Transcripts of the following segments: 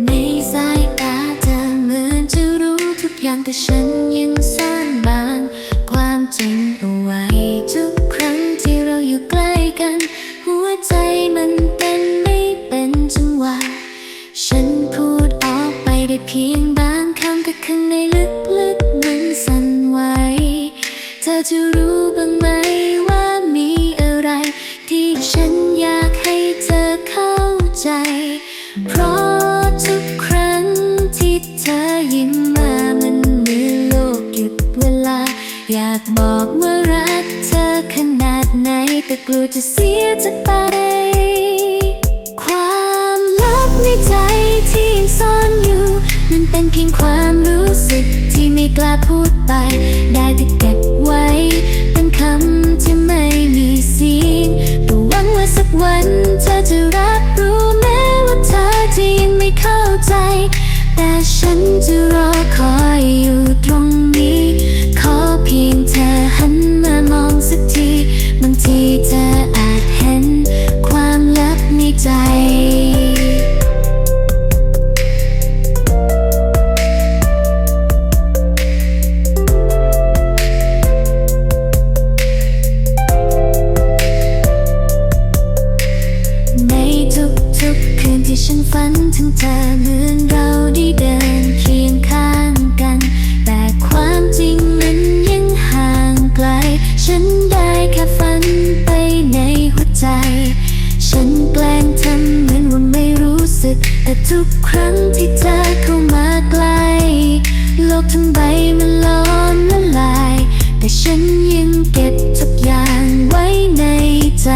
ในสายตาเธอเหมือนจะรู้ทุกอย่างแต่ฉันยังซ่อนบางความจริงเอาไว้ทุกครั้งที่เราอยู่ใกล้กัน หัวใจมันเต้นไม่เป็นจังหวะฉันพูดออกไปได้เพียงบางคำแต่ข้างในลึกๆมันสั่นไหวเธอจะรู้บ้างไหม ไหนแต่กลัวจะเสียใจไป ความลับในใจที่ยังซ่อนอยู่มันเป็นเพียงความรู้สึกที่ไม่กล้าพูดไป ได้แต่เก็บไว้ เป็นคำที่ไม่มีเสียงก็หวังว่าสักวันเธอจะรับรู้แม้ว่าเธอจะยังไม่เข้าใจ แต่ฉันจะรอคอยอยู่ แต่ทุกครั้งที่เธอเข้ามาใกล้ โลกทั้งใบมันล้อมละลาย แต่ฉันยังเก็บทุกอย่างไว้ในใจ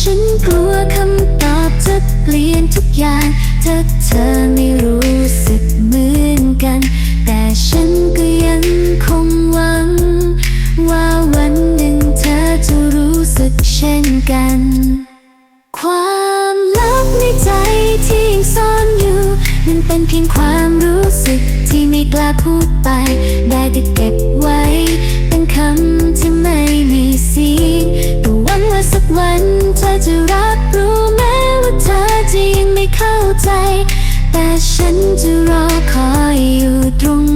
ฉันกลัวคำตอบจะเปลี่ยนทุกอย่างถ้าเธอไม่รู้สึกเหมือนกัน แต่ฉันก็ยังคงหวัง ว่าวันหนึ่งเธอจะรู้สึกเช่นกัน เพียงความรู้สึกที่ไม่กล้าพูดไป ได้แต่เก็บไว้ เป็นคำที่ไม่มีเสียงก็หวังว่าสักวันเธอจะรับรู้แม้ว่าเธอจะยังไม่เข้าใจ แต่ฉันจะรอคอยอยู่ตรง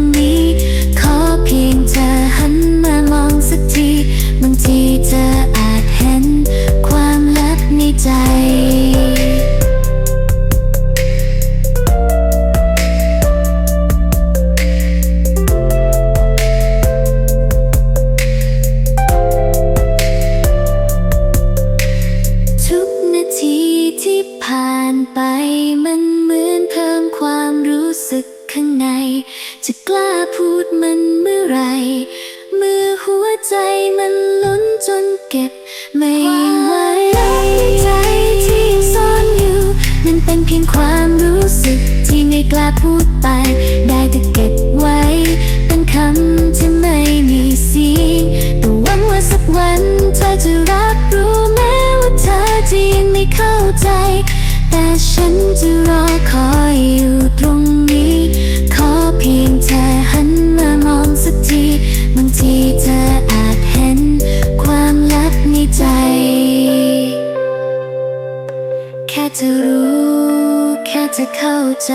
จะกล้าพูดมันเมื่อไร เมื่อหัวใจมันล้นจนเก็บไม่ไหวใจที่ซ่อนอยู่มันเป็นเพียงความรู้สึกที่ไม่กล้าพูดไป ได้แต่เก็บไว้ เป็นคำที่ไม่มีสีแต่หวังว่าสักวันเธอจะรับรู้แม้ว่าเธอจะยังไม่เข้าใจ แต่ฉันจะรอคอยอยู่ จะเข้าใจ